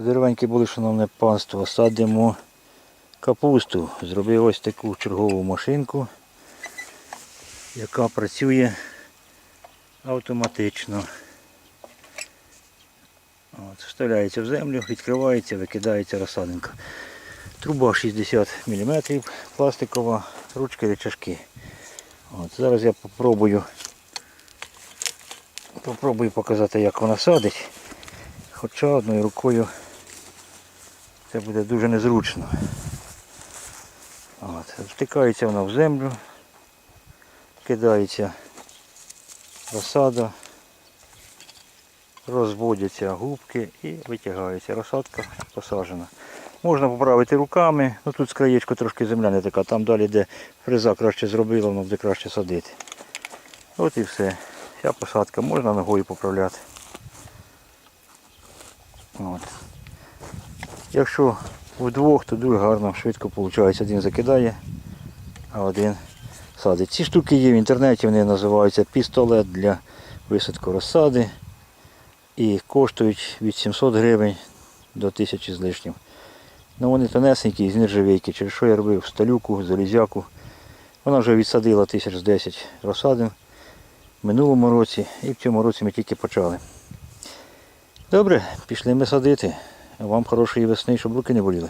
Здоровеньке були, шановне панство, садимо капусту. Зробив ось таку чергову машинку, яка працює автоматично. От, вставляється в землю, відкривається, викидається розсадинка. Труба 60 мм, пластикова, ручки речашки. От, зараз я попробую, попробую показати, як вона садить. Хоча одною рукою це буде дуже незручно. От, втикається вона в землю, кидається розсада, розводяться губки і витягається. Розсадка посаджена. Можна поправити руками, ну тут з краєчку трошки земля не така, там далі де фреза краще зробила, воно буде краще садити. От і все. Вся посадка можна ногою поправляти. От. Якщо вдвох, то дуже гарно, швидко виходить. Один закидає, а один садить. Ці штуки є в інтернеті, вони називаються пістолет для висадку розсади. І коштують від 700 гривень до 1000 з лишнім. Ну вони тонесенькі, з нержавійки, через що я робив сталюку, залізяку. Вона вже відсадила тисяч з 10 розсадин в минулому році і в цьому році ми тільки почали. Добре, пішли ми садити. Вам хорошої весни, щоб руки не боліли.